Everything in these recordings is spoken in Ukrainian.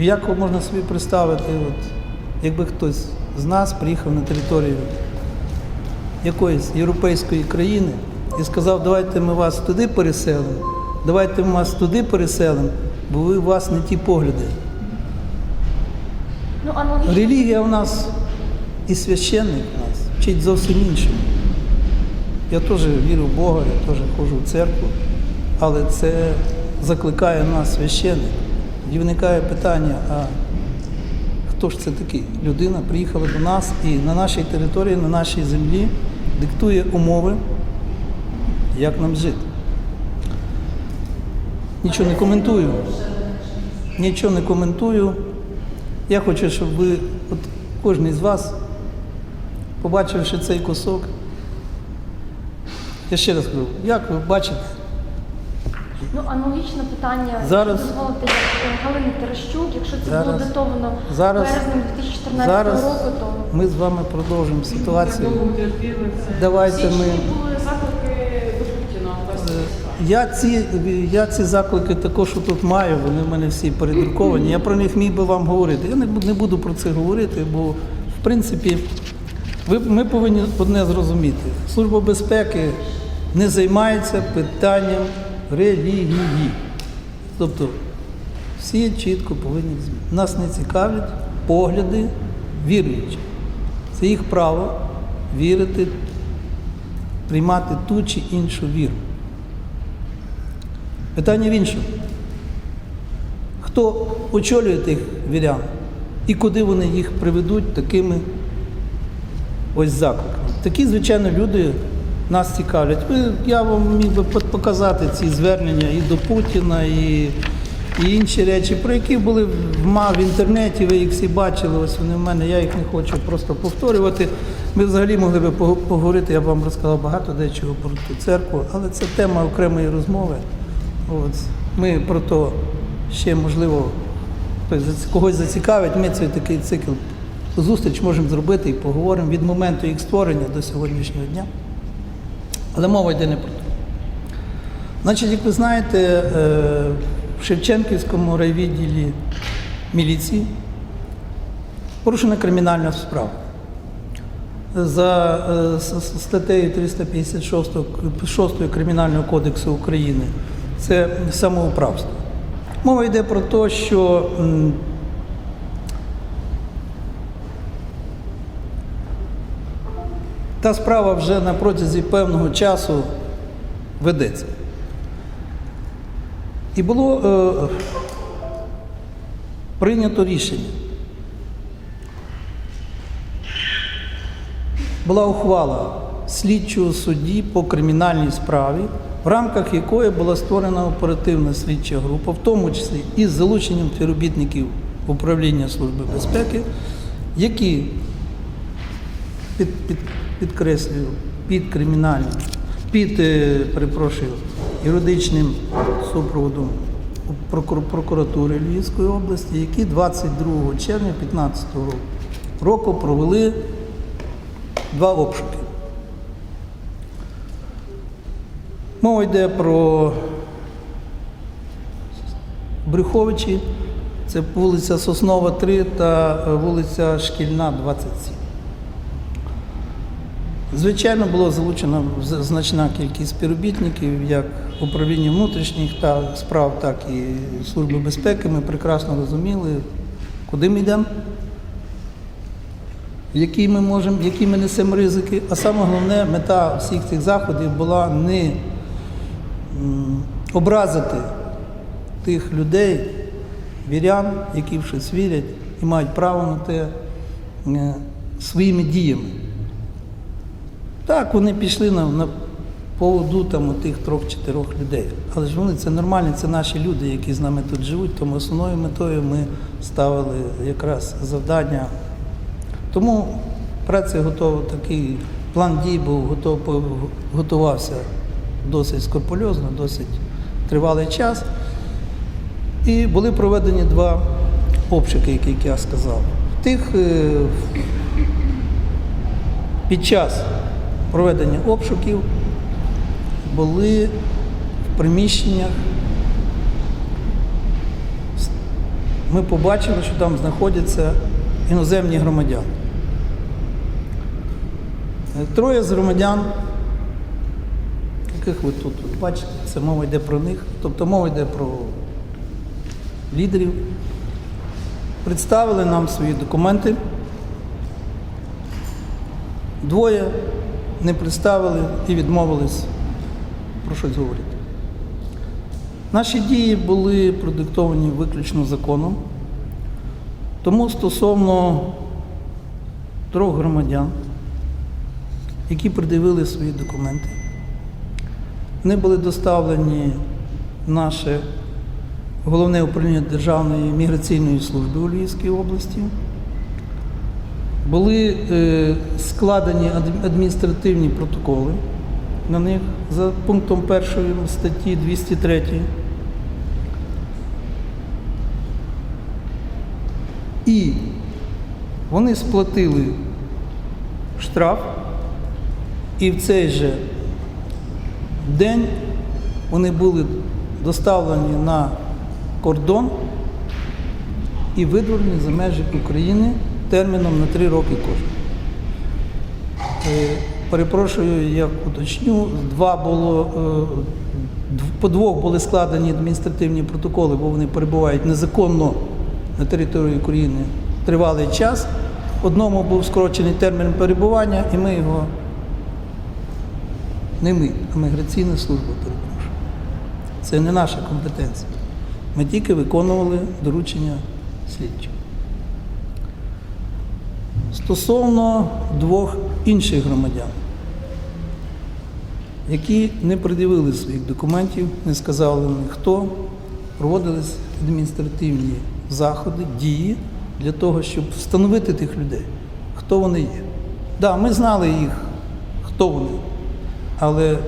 Як можна собі представити, от, якби хтось з нас приїхав на територію якоїсь європейської країни і сказав, давайте ми вас туди переселимо, давайте ми вас туди переселимо, бо ви у вас не ті погляди. Ну, аналогічно. Релігія в нас і священник у нас вчить зовсім іншому. Я теж вірю в Бога, я теж ходжу в церкву, але це закликає нас священник. І виникає питання, а хто ж це такий? Людина приїхала до нас і на нашій території, на нашій землі диктує умови, як нам жити. Нічого не коментую. Нічого не коментую. Я хочу, щоб ви, от кожен із вас, побачивши цей кусок, я ще раз кажу, як ви бачите, Ну, аналогічне питання Зараз- якщо дозволите як е, Галини Терещук, якщо це було датовано зараз- березнем 2014 зараз року, то ми з вами продовжимо ситуацію. Давайте ми. були заклики до Путіна. Я ці, я ці заклики також тут маю, вони в мене всі передруковані. Я про них міг би вам говорити. Я не буду, не буду про це говорити, бо в принципі ви, ми повинні одне зрозуміти. Служба безпеки не займається питанням релігії. Тобто всі чітко повинні розуміти. Нас не цікавлять погляди віруючих. Це їх право вірити, приймати ту чи іншу віру. Питання в іншому. Хто очолює тих вірян і куди вони їх приведуть такими ось закликами? Такі, звичайно, люди нас цікавлять. Я вам міг би показати ці звернення і до Путіна, і, і інші речі, про які були в інтернеті, ви їх всі бачили, ось вони в мене, я їх не хочу просто повторювати. Ми взагалі могли би поговорити, я б вам розказав багато дечого про ту церкву, але це тема окремої розмови. От. Ми про то ще, можливо, когось зацікавить, ми цей такий цикл зустріч можемо зробити і поговоримо від моменту їх створення до сьогоднішнього дня. Але мова йде не про те. Значить, як ви знаєте, е, в Шевченківському райвідділі міліції порушена кримінальна справа. За е, статтею 356 6 Кримінального кодексу України це самоуправство. Мова йде про те, що та справа вже на протязі певного часу ведеться. І було е, прийнято рішення. Була ухвала слідчого судді по кримінальній справі, в рамках якої була створена оперативна слідча група, в тому числі із залученням співробітників управління Служби безпеки, які під, під, підкреслюю, під кримінальним, під, е, перепрошую, юридичним супроводом прокуратури Львівської області, які 22 червня 2015 року, провели два обшуки. Мова йде про Брюховичі, це вулиця Соснова 3 та е, вулиця Шкільна 27. Звичайно, було залучено значна кількість співробітників, як управління внутрішніх справ, так і Служби безпеки. Ми прекрасно розуміли, куди ми йдемо, які ми можемо, які ми несемо ризики. А саме головне, мета всіх цих заходів була не образити тих людей, вірян, які в щось вірять і мають право на те е, своїми діями. Так, вони пішли на, на поводу там тих трьох-чотирьох людей. Але ж вони це нормальні, це наші люди, які з нами тут живуть, тому основною метою ми ставили якраз завдання. Тому праця готова, такий план дій був готов, готувався досить скрупульозно, досить тривалий час. І були проведені два обшуки, які як я сказав. Тих е, під час проведення обшуків були в приміщеннях ми побачили, що там знаходяться іноземні громадяни. Троє з громадян, яких ви тут бачите, це мова йде про них, тобто мова йде про лідерів, представили нам свої документи. Двоє не представили і відмовились про щось говорити. Наші дії були продиктовані виключно законом. Тому стосовно трьох громадян, які придивили свої документи, вони були доставлені наше головне управління Державної міграційної служби у Львівській області. Були е, складені адміністративні протоколи на них за пунктом 1 статті 203. І вони сплатили штраф, і в цей же день вони були доставлені на кордон і видворені за межі України терміном на три роки кожен. Е, Перепрошую, я уточню, два було, е, по двох були складені адміністративні протоколи, бо вони перебувають незаконно на території України тривалий час. Одному був скорочений термін перебування, і ми його не ми, а міграційна служба перепрошую. Це не наша компетенція. Ми тільки виконували доручення слідчого. Стосовно двох інших громадян, які не пред'явили своїх документів, не сказали мені хто, проводились адміністративні заходи, дії для того, щоб встановити тих людей, хто вони є. Так, да, ми знали їх, хто вони, але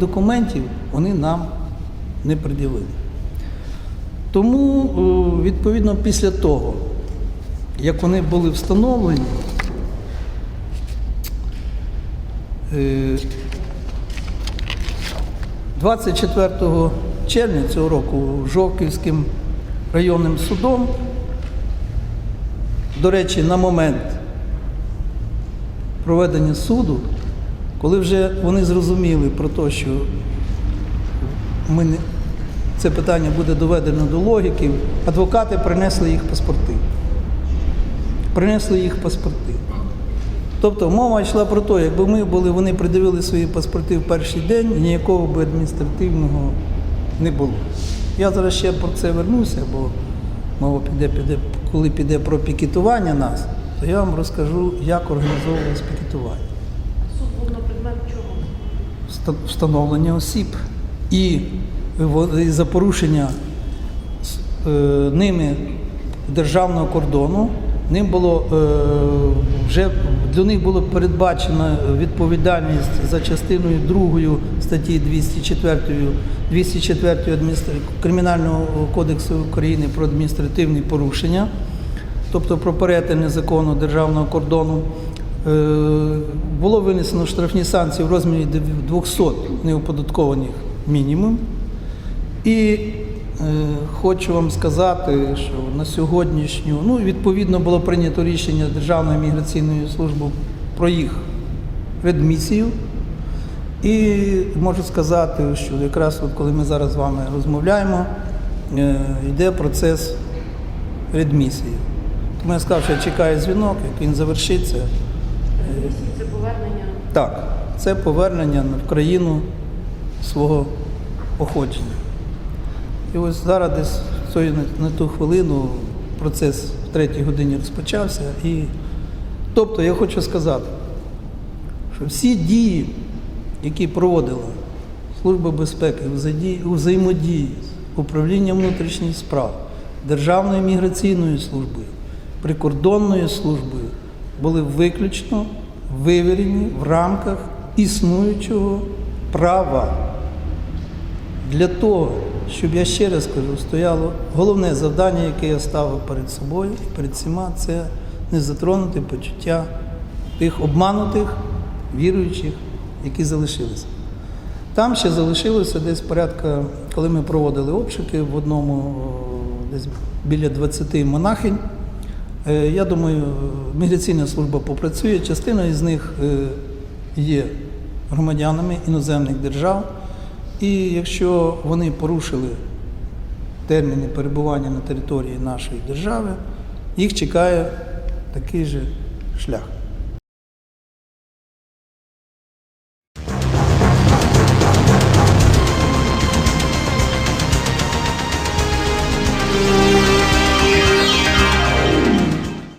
документів вони нам не пред'явили. Тому, е, відповідно, після того, як вони були встановлені, е, 24 червня цього року Жовківським районним судом, до речі, на момент проведення суду, коли вже вони зрозуміли про те, що ми це питання буде доведено до логіки, адвокати принесли їх паспорти. Принесли їх паспорти. Тобто мова йшла про те, якби ми були, вони придивили свої паспорти в перший день, ніякого би адміністративного не було. Я зараз ще про це вернуся, бо мова піде, піде, коли піде про пікетування нас, то я вам розкажу, як організовувалось пікетування. Суд був на предмет чого? Встановлення осіб і за порушення е, ними державного кордону. Ним було е, вже для них було передбачена відповідальність за частиною 2 статті 204, 204 адміністр... Кримінального кодексу України про адміністративні порушення, тобто про перетин незаконного державного кордону. Е, Було винесено штрафні санкції в розмірі 200 неоподаткованих мінімум. І хочу вам сказати, що на сьогоднішню, ну, відповідно, було прийнято рішення Державної міграційної служби про їх редмісію. І можу сказати, що якраз от коли ми зараз з вами розмовляємо, е, йде процес редмісії. Тому я сказав, що я чекаю дзвінок, як він завершиться. Це повернення. Так, це повернення в країну свого походження. І ось зараз десь в на ту хвилину процес в третій годині розпочався. І, тобто я хочу сказати, що всі дії, які проводила Служба безпеки взаємодії з управлінням внутрішніх справ, Державною міграційною службою, прикордонною службою, були виключно вивірені в рамках існуючого права. Для того, щоб я ще раз кажу, стояло головне завдання, яке я ставив перед собою і перед всіма, це не затронути почуття тих обманутих віруючих, які залишилися. Там ще залишилося десь порядка, коли ми проводили обшуки в одному, десь біля 20 монахинь. Е, Я думаю, міграційна служба попрацює. Частина із них е, є громадянами іноземних держав. І якщо вони порушили терміни перебування на території нашої держави, їх чекає такий же шлях.